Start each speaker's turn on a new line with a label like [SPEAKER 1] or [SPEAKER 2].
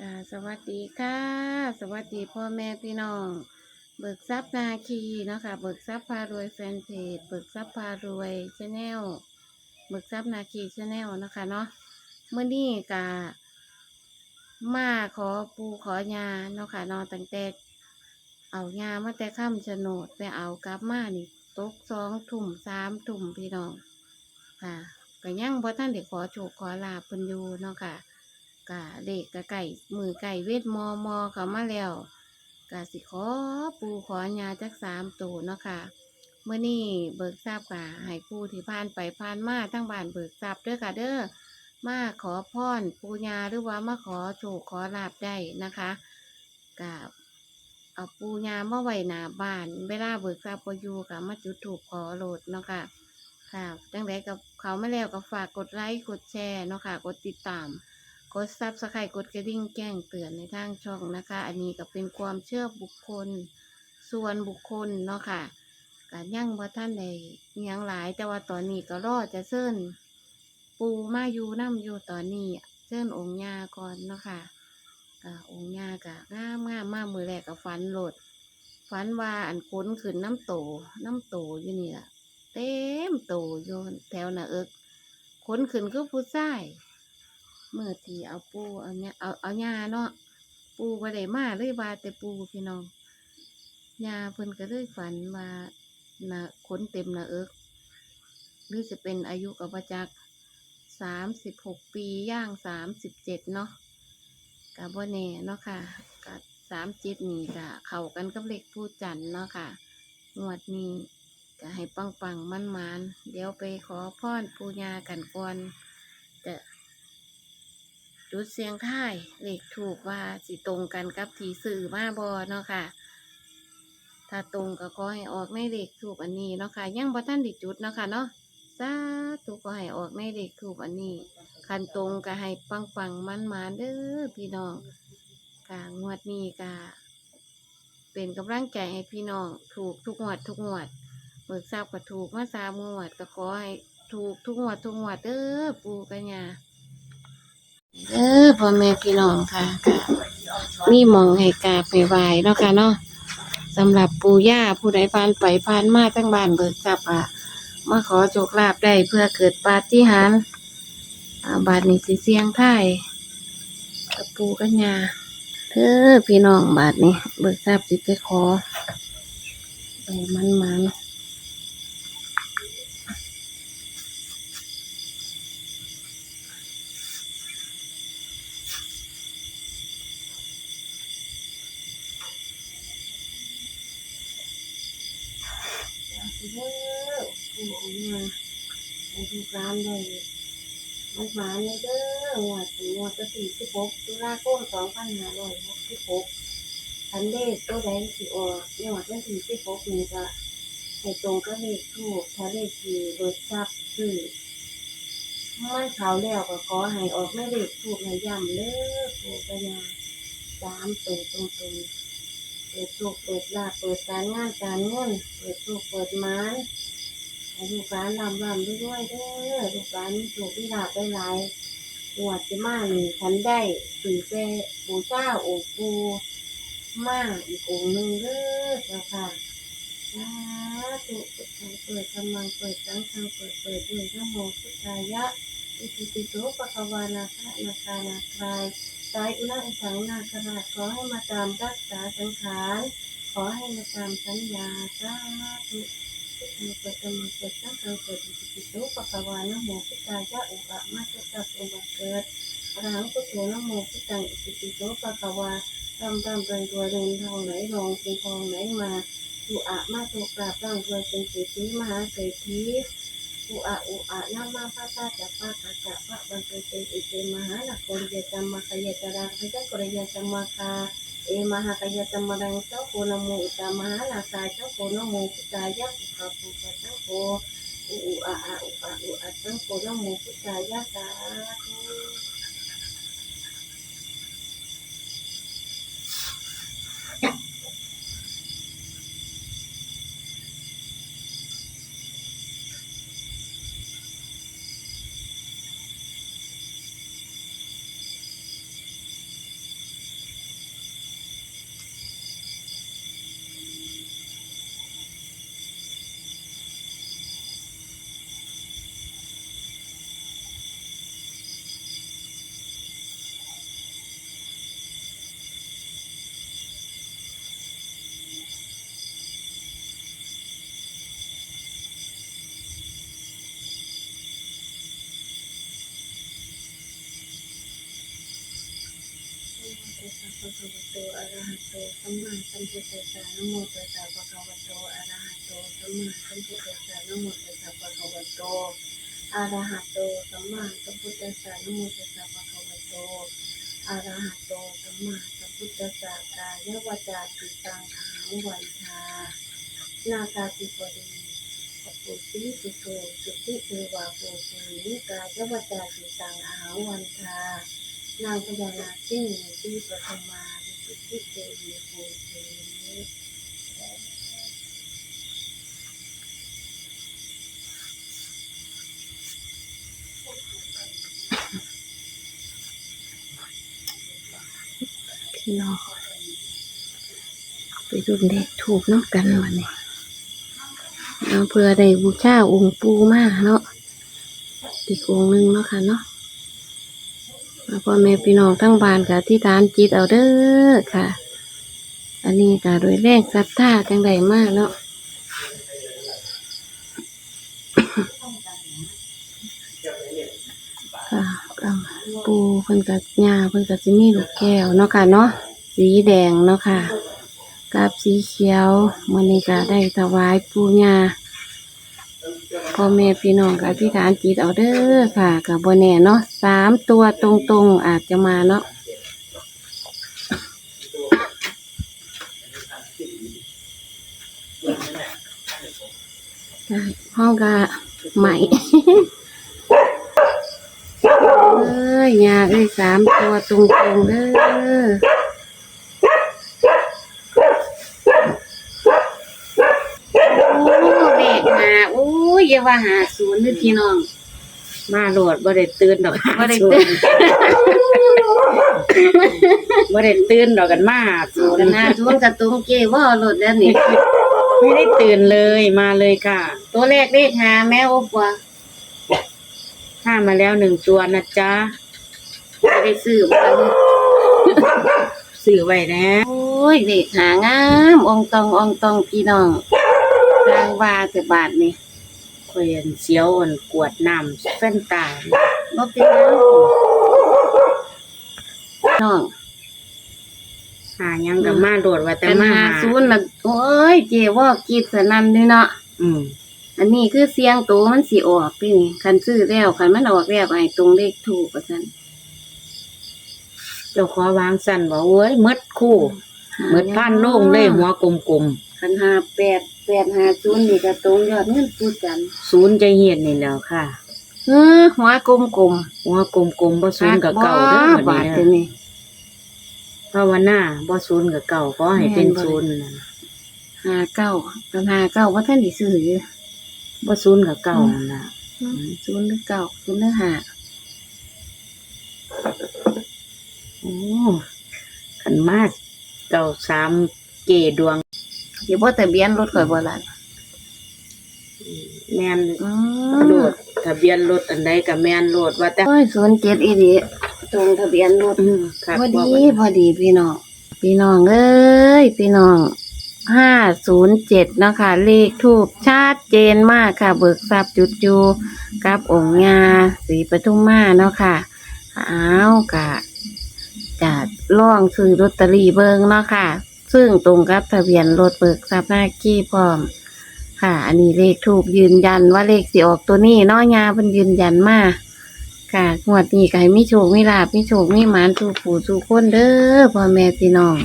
[SPEAKER 1] จ้าสวัสดีค่ะ สวัสดีพ่อแม่พี่น้อง เบิกทรัพย์นาคีเนาะค่ะ เบิกทรัพย์พารวยแฟนเพจ เบิกทรัพย์พารวยชาแนล เบิกทรัพย์นาคีชาแนลนะคะเนาะเมื่อนี้กะมาขอปูขอยาเนาะค่ะนอนตั้งแต่เอายามาแต่ค่ำโฉนดไปเอากลับมานี่ตกสองถุ่มสามถุ่มพี่น้องค่ะก็ยังบ่ท่านได้ขอโชคขอลาบเพิ่นอยู่เนาะค่ะ กะเด็กกะไก่มือไก่เวทมอมอเขามาแล้วกะสิขอปูขอยาจักสามตัวเนาะค่ะเมื่อนี้เบิกทราบกะให้ผู้ที่ผ่านไปผ่านมาทั้งบ้านเบิกทรัพย์เด้อค่ะเด้อมาขอพรปูญาหรือว่ามาขอโชคขอลาบได้นะคะกะเอาปูญามาไว้หน้าบ้านเวลาเบิกทรัพย์บ่อยู่กะมาจุดถูกขอโหลดเนาะค่ะค่ะจังไดกับเขามาแล้วก็ฝากกดไลค์กดแชร์เนาะค่ะ กดติดตาม กดซับสไครต์กดกระดิ่งแจ้งเตือนในทางช่องนะคะ อันนี้ก็เป็นความเชื่อบุคคลส่วนบุคคลเนาะค่ะการยั่งว่าท่านใดยังหลาย แต่ว่าตอนนี้ก็รอจะเชิญปูมาอยู่น้ำอยู่ตอนนี้เชิญองค์ยาก่อนเนาะค่ะก็องค์ยากะงามงามมากมือแรกกับฝันหลดฝันว่าอันค้นขึ้นน้ำโต น้ำโตอยู่นี่ล่ะ เต็มโตอยู่แถวหน้าเอิกขนขึ้นก็ผู้ชาย เมื่อที่เอาปูเอาเนี่ยเอาเอายาเนาะปูบ่ได้มาเลยว่าแต่ปูพี่น้องยาเพิ่นก็เลยฝันว่าหน้าขนเต็มหน้าเอิกหรือจะเป็นอายุกับประจักสามสิบหกปีย่างสามสิบเจ็ดเนาะกับบ่แน่เนาะค่ะกับสามเจ็ดนี่ก็เข้ากันกับเลขผู้จันเนาะค่ะงวดนี้ก็ให้ปังปังมันมันเดี๋ยวไปขอพรปูญากันก่อนจะ จุดเสียงท้ายเลขถูกว่าสิตรงกันกับที่สื่อมาบอเนาะค่ะ ถ้าตรงก็ขอให้ออกในเลขถูกอันนี้เนาะค่ะยังบ่ท่านไดิจุดเนาะค่ะเนาะสาธุก็ให้ออกในเลขถูกอันนี้ คันตรงก็ให้ปังปังมันมันเด้อพี่น้องกางวดนี้ก็เป็นกำลังใจให้พี่น้อง ถูกทุกงวดทุกงวดเบิกทราบก็ถูกมาสามงวดก็ขอให้ถูกทุกงวดทุกงวดเด้อปูกัญญา เด้อพ่อแม่พี่น้องค่ะค่ะมีหมองให้กราบให้ไหวเนาะค่ะเนาะสำหรับปู่ย่าผู้ใดผ่านไปผ่านมาทั้งบ้านเบิกทรัพย์อะมาขอโชคลาภได้เพื่อเกิดปาฏิหาริย์อ่าบาทนี้สิเสียงไทายกับปู่กัญญาเด้อพี่น้องบาทนี้ เบิกทรัพย์สิไปขอไปมันมันๆสิ เด้อผู้เอามาให้ลูกหลานได้มันหวาเลยเด้อหวดถึงหวดก็สี่สิบหกตุลาคมสองพันห้าร้อยหกสิบหกคันเลขตัวใดงสิออกยอดวันที่สิบหกนี่ก็ให้ตรงก็เลขถูกถ้าเลขที่เบิดทรัพย์คือมันเขาแล้วก็ขอให้ออกไม่เลขถูกให้ย่ำเด้อผู้ปัญญาสามตัวตรงๆ เปิดโชคเปิดลาภเปิดการงานการเงินเปิดโชคเปิดมานให้ลูกหลานลำลำด้วยด้วยเด้อลูกหลานมีโชคมีลาได้หลายๆงวดจะมาหนึ่งฉันได้สื่อแก่ปู่เจ้าอปูมากอีกองหนึ่งเด้อเจ้าค่ะสาธุเปิดทางเปิดกำลังเปิดสังฆังเปิดเปิดด้วยนะโมพุทายะอิติปิโสปะคะวานาคะนาคานาคราย สายอุณอุสังนาคราชขอให้มาตามรักษาสังขาร ขอให้มาตามสัญญาสาธุพุทธังเปิดธรรมังเปิดสังฆังเปิดอิติปิโสปะคะวานะโมพุทธายะอุปะมาสสะโอมาเกิดอรหังพุทโธนะโมพุทธังอิติโสปะคะวาทำตามเป็นตัวเดินทองไหนรองเป็นทองไหนมาอุอะมาตุกราบร่างรวยเป็นเศรษฐีมหาเศรษฐี อุอาอุอานามาพระตาจักปะกะจะพระบันเตเตอิเตมหานักโกริยจัมมาขยจาระคยกริยจัมมาคาเอมหาขยจัมมารังเจ้าโคนโมอุตามหานาคาเจ้าโคนโมพุทธายะอุปาปุปะเจ้าโคอุอาอุอาอุอาเจ้าโคนโมพุทธายะสาธุ
[SPEAKER 2] อะระหะโตสัมมาสัมพุทธัสสะนะโมตัสสะภะคะวะโตอะระหะโตสัมมาสัมพุทธัสสะนะโมตัสสะภะคะวะโตอะระหะโตสัมมาสัมพุทธัสสะนะโมตัสสะภะคะวะโตอะระหะโตสัมมาสัมพุทธัสสะกายวาจาจิตตังอาหังวันทานาคาติปริปุติสุโตสุติเทวาภูมิกายวาจาจิตตังอาหวันทานางพญานาคที่มีที่ปฐมา
[SPEAKER 1] พี่น้องไปดูเด็กถูกเนาะกันวันนี้เอาเพื่อได้บูชาองค์ปูมาเนาะอีกองค์หนึงเนาะค่ะเนาะ พ่อแม่พี่น้องทั้งบ้านกับที่ฐานจิตเอาเด้อค่ะ อันนี้ก็โดยแรงศรัทธาจังใดมากเนาะค่ะก็ปูเพิ่นกับยาเพิ่นกับสิมีลูกแก้วเนาะค่ะเนาะสีแดงเนาะค่ะกับสีเขียวมื้อนี้ก็ได้ถวายปูยา พ่อแม่พี่น้องก็อธิษฐานจิตเอาเด้อค่ะกับบ่แน่เนาะสามตัวตรงๆอาจจะมาเนาะห้องก็ใหม่เอ้ยยาเอ้ยสามตัวตรงๆเด้อโอ้เด็กหาโอ้ยอย่าว่าหาศูนย์นึพี่น้อง
[SPEAKER 3] มาโหลดบ่ได้ตื่นดอก
[SPEAKER 1] บ่ได้ตื่น
[SPEAKER 3] บ่ได้ตื่นดอกกันมาศู
[SPEAKER 1] ศู
[SPEAKER 3] น
[SPEAKER 1] นย์
[SPEAKER 3] ย์
[SPEAKER 1] หาศูนย์กับตรงเกว่าหลดแล้วนี่
[SPEAKER 3] ไม่ได้ตื่นเลยมาเลยค่ะ
[SPEAKER 1] ตัวแรกเลขหาแม่อบว่า
[SPEAKER 3] ห้ามาแล้วหนึ่งตัวนะจ๊ะ
[SPEAKER 1] ไม่ได้ซื้อมาเลย
[SPEAKER 3] สื่อไว้นะ
[SPEAKER 1] โอ้ยเลขหางามองตององตองพี่น้องทางว่าแต่บาทนี่
[SPEAKER 3] คอยอันเสียวอันกวดน้ำเส้นตา
[SPEAKER 1] บ่เป็นหยังน้อง
[SPEAKER 3] หายังกับมาโหลดว่าแต่
[SPEAKER 1] กัน
[SPEAKER 3] มา
[SPEAKER 1] หาศูนย์ละโอ้ยเจว่ากีดสนั่นเลยเนาะ
[SPEAKER 3] อืม
[SPEAKER 1] อันนี้คือเสียงโตมันสิออกพี่นี่คันซื้อแล้วคันมันออกแล้วไอ้ตรงเลขถูกประสัน
[SPEAKER 3] เจ้าขอวางสั่นบอกเว้ยหมดคู่หมดพันโล่งเลยหัวกลม
[SPEAKER 1] คันหาแปดแปดหาศูนย์นี่ก็ตรงยอดเงินพูดกัน
[SPEAKER 3] ๆศูนย์ใจเหียนนี่แล้วค่ะ
[SPEAKER 1] เออหัวกลมกลม
[SPEAKER 3] หัวกลมๆบ่ศูนย์กับเก่าเด้อบั
[SPEAKER 1] บา
[SPEAKER 3] ด
[SPEAKER 1] ท
[SPEAKER 3] นี้
[SPEAKER 1] เดี๋ยวนี้
[SPEAKER 3] เด้อภาวนาบ่ศูนย์กับเก่าขอให้เป็นศูนย์นั่น
[SPEAKER 1] หาเก้ากันหาเก้าว่าท่านได้ซื้ออยู่
[SPEAKER 3] บ่ศูนย์กับเก่านั่นล่ะ
[SPEAKER 1] ศูนย์หรือเก้าศูนย์หรือหา
[SPEAKER 3] โอ้ขันมาเก่าสามเกดวง
[SPEAKER 1] เดี๋ยวว่าแต่เบียนรถข่อยบ่ล่ะ
[SPEAKER 3] แมน
[SPEAKER 1] อื
[SPEAKER 3] โหล
[SPEAKER 1] ม
[SPEAKER 3] ดทะเบียนรถอันใดกับแมนโหลดว่าแต่
[SPEAKER 1] โอ้ยศูนย์เจ็ดอีดีตรงทะเบียนรถ
[SPEAKER 3] อืมครับ
[SPEAKER 1] พอ
[SPEAKER 3] ว่า
[SPEAKER 1] ดีพอดีพี่น้องพี่น้องเอ้ยพี่น้องห้าศูนย์เจ็ดเนาะค่ะเลขถูกชัดเจนมากค่ะ เบิกทรัพย์จุดจูกับองค์งาสีปทุมมาเนาะค่ะอ้าวกะจะล่องซื้อลอตเตอรี่เบิงเนาะค่ะ ซึ่งตรงกับทะเบียนรถเบิกทรัพย์หน้ากี้พร้อม ค่ะ อันนี้เลขถูกยืนยันว่าเลขสิออกตัวนี้น้อยาเพิ่นยืนยันมาค่ะงวดนี้ก็ให้มีโชคมีลาบมีโชคมีหมานสู่ผู้สู่คนเด้อพ่อแม่พี่น้อง